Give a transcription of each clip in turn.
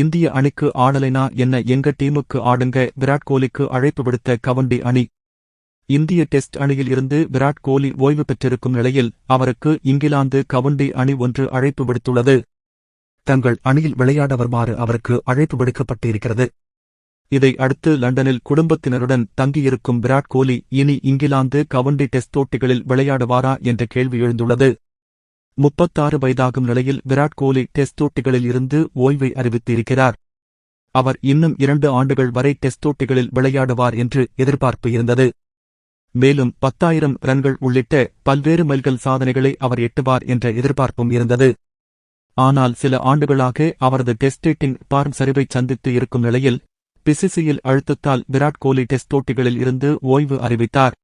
இந்திய அணிக்கு ஆடலைனா என்ன? எங்க டீமுக்கு ஆடுங்க. விராட் கோலிக்கு அழைப்பு விடுத்த கவண்டி அணி. இந்திய டெஸ்ட் அணியில் இருந்து விராட் கோலி ஓய்வு பெற்றிருக்கும் நிலையில் அவருக்கு இங்கிலாந்து கவண்டி அணி ஒன்று அழைப்பு விடுத்துள்ளது. தங்கள் அணியில் விளையாட வருமாறு அவருக்கு அழைப்பு விடுக்கப்பட்டிருக்கிறது. இதை அடுத்து லண்டனில் குடும்பத்தினருடன் தங்கியிருக்கும் விராட் கோலி இனி இங்கிலாந்து கவண்டி டெஸ்ட் போட்டிகளில் விளையாடுவாரா? என்ற கேள்வி எழுந்துள்ளது. முப்பத்தாறு வயதாகும் நிலையில் விராட் கோலி டெஸ்ட் போட்டிகளில் இருந்து ஓய்வை அறிவித்திருக்கிறார். அவர் இன்னும் இரண்டு ஆண்டுகள் வரை டெஸ்ட் போட்டிகளில் விளையாடுவார் என்று எதிர்பார்ப்பு இருந்தது. மேலும் பத்தாயிரம் ரன்கள் உள்ளிட்ட பல்வேறு மைல்கள் சாதனைகளை அவர் எட்டுவார் என்ற எதிர்பார்ப்பும் இருந்தது. ஆனால் சில ஆண்டுகளாக அவரது டெஸ்ட் ரேட்டிங் பார்ம் சரிவை சந்தித்து இருக்கும் நிலையில் பிசிசியில் அழுத்தத்தால் விராட் கோலி டெஸ்ட் போட்டிகளில் இருந்து ஓய்வு அறிவித்தார்.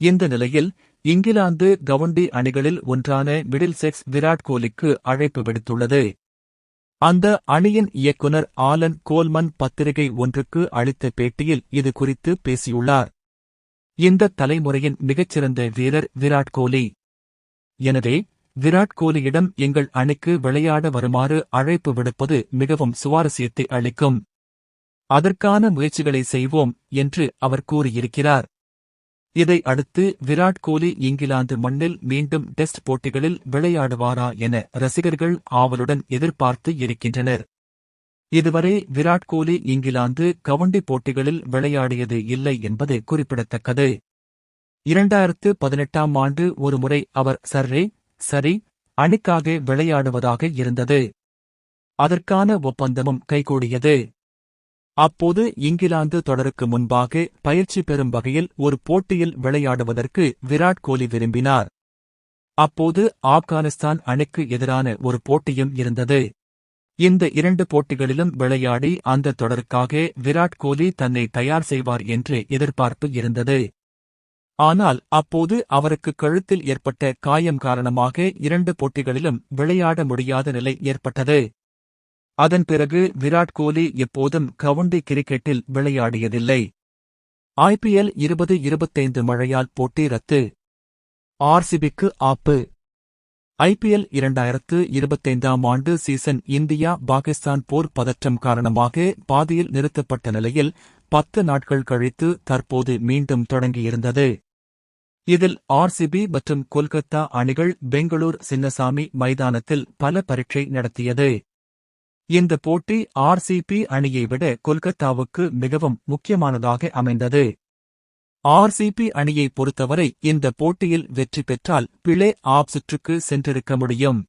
இந்த நிலையில் இங்கிலாந்து கவுண்டி அணிகளில் ஒன்றான மிடில்செக்ஸ் விராட் கோலிக்கு அழைப்பு விடுத்துள்ளது. அந்த அணியின் இயக்குனர் ஆலன் கோல்மன் பத்திரிகை ஒன்றுக்கு அளித்த பேட்டியில் இது குறித்து பேசியுள்ளார். இந்த தலைமுறையின் மிகச்சிறந்த வீரர் விராட் கோலி. எனவே விராட் கோலியிடம் எங்கள் அணிக்கு விளையாட வருமாறு அழைப்பு விடுப்பது மிகவும் சுவாரஸ்யத்தை அளிக்கும். அதற்கான முயற்சிகளை செய்வோம் என்று அவர் கூறியிருக்கிறார். இதை அடுத்து விராட் கோலி இங்கிலாந்து மண்ணில் மீண்டும் டெஸ்ட் போட்டிகளில் விளையாடுவாரா என ரசிகர்கள் ஆவலுடன் எதிர்பார்த்து இருக்கின்றனர். இதுவரை விராட் கோலி இங்கிலாந்து கவுண்டி போட்டிகளில் விளையாடியது இல்லை என்பது குறிப்பிடத்தக்கது. இரண்டாயிரத்து பதினெட்டாம் ஆண்டு ஒருமுறை அவர் சர்ரே சரி அணிக்காக விளையாடுவதாக இருந்தது. அதற்கான ஒப்பந்தமும் கைகூடியது. அப்போது இங்கிலாந்து தொடருக்கு முன்பாக பயிற்சி பெறும் வகையில் ஒரு போட்டியில் விளையாடுவதற்கு விராட் கோலி விரும்பினார். அப்போது ஆப்கானிஸ்தான் அணிக்கு எதிரான ஒரு போட்டியும் இருந்தது. இந்த இரண்டு போட்டிகளிலும் விளையாடி அந்த தொடருக்காக விராட் கோலி தன்னை தயார் செய்வார் என்று எதிர்பார்ப்பு இருந்தது. ஆனால் அப்போது அவருக்கு கழுத்தில் ஏற்பட்ட காயம் காரணமாக இரண்டு போட்டிகளிலும் விளையாட முடியாத நிலை ஏற்பட்டது. அதன் பிறகு விராட் கோலி எப்போதும் கவுண்டி கிரிக்கெட்டில் விளையாடியதில்லை. ஐபிஎல் இருபது இருபத்தைந்து மழையால் போட்டி ரத்து. ஆர்சிபிக்கு ஆப்பு. ஐபிஎல் இரண்டாயிரத்து இருபத்தைந்தாம் ஆண்டு சீசன் இந்தியா பாகிஸ்தான் போர் பதற்றம் காரணமாக பாதியில் நிறுத்தப்பட்ட நிலையில் பத்து நாட்கள் கழித்து தற்போது மீண்டும் தொடங்கியிருந்தது. இதில் ஆர்சிபி மற்றும் கொல்கத்தா அணிகள் பெங்களூர் சின்னசாமி மைதானத்தில் பல பரீட்சை நடத்தியது. இந்த போட்டி ஆர்சிபி அணியை விட கொல்கத்தாவுக்கு மிகவும் முக்கியமானதாக அமைந்தது. ஆர்சிபி அணியை பொறுத்தவரை இந்த போட்டியில் வெற்றி பெற்றால் பிளே ஆப் சுற்றுக்கு சென்றிருக்க முடியும்.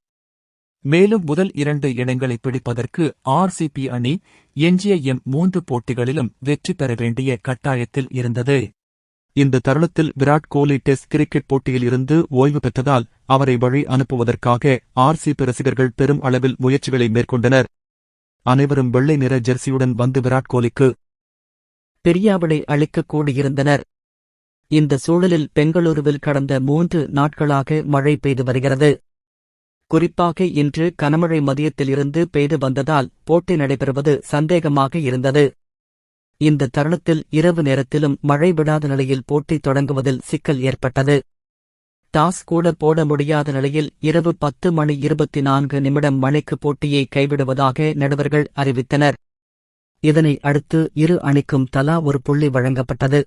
மேலும் முதல் இரண்டு இடங்களை பிடிப்பதற்கு ஆர்சிபி அணி எஞ்சிய எம் மூன்று போட்டிகளிலும் வெற்றி பெற வேண்டிய கட்டாயத்தில் இருந்தது. இந்த தருணத்தில் விராட் கோலி டெஸ்ட் கிரிக்கெட் போட்டியில் இருந்து ஓய்வு பெற்றதால் அவரை வழி அனுப்புவதற்காக ஆர்சிபி ரசிகர்கள் பெரும் அளவில் முயற்சிகளை மேற்கொண்டனர். அனைவரும் வெள்ளை நிற ஜெர்சியுடன் வந்து விராட் கோலிக்கு பெரியாவளை அளிக்க கூடியிருந்தனர். இந்த சூழலில் பெங்களூருவில் கடந்த மூன்று நாட்களாக மழை பெய்து வருகிறது. குறிப்பாக இன்று கனமழை மதியத்திலிருந்து பெய்து வந்ததால் போட்டி நடைபெறுவது சந்தேகமாக இருந்தது. இந்த தருணத்தில் இரவு நேரத்திலும் மழை விடாத நிலையில் போட்டி தொடங்குவதில் சிக்கல் ஏற்பட்டது. டாஸ் கூட போட முடியாத நிலையில் இரவு பத்து மணி இருபத்தி நான்கு நிமிடம் மணிக்கு போட்டியை கைவிடுவதாக நடுவர்கள் அறிவித்தனர். இதனை அடுத்து இரு அணிக்கும் தலா ஒரு புள்ளி வழங்கப்பட்டது.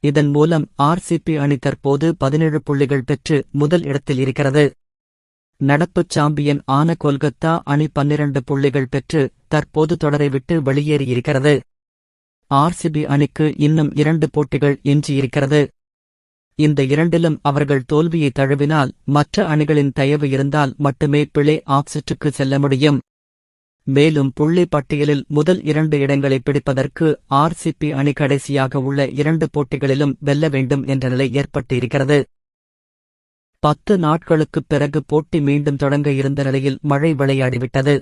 இதன் மூலம் ஆர்சிபி அணி தற்போது பதினேழு புள்ளிகள் பெற்று முதல் இடத்தில் இருக்கிறது. நடப்பு சாம்பியன் ஆன கொல்கத்தா அணி பன்னிரண்டு புள்ளிகள் பெற்று தற்போது தொடரை விட்டு வெளியேறியிருக்கிறது. ஆர்சிபி அணிக்கு இன்னும் இரண்டு போட்டிகள் எஞ்சியிருக்கிறது. இந்த இரண்டிலும் அவர்கள் தோல்வியை தழுவினால் மற்ற அணிகளின் தயவு இருந்தால் மட்டுமே பிளே ஆப்செட்டுக்கு செல்ல முடியும். மேலும் புள்ளி பட்டியலில் முதல் இரண்டு இடங்களை பிடிப்பதற்கு ஆர்சிபி அணி கடைசியாக உள்ள இரண்டு போட்டிகளிலும் வெல்ல வேண்டும் என்ற நிலை ஏற்பட்டு இருக்கிறது பத்து நாட்களுக்குப் பிறகு போட்டி மீண்டும் தொடங்க இருந்த நிலையில் மழை விளையாடிவிட்டது.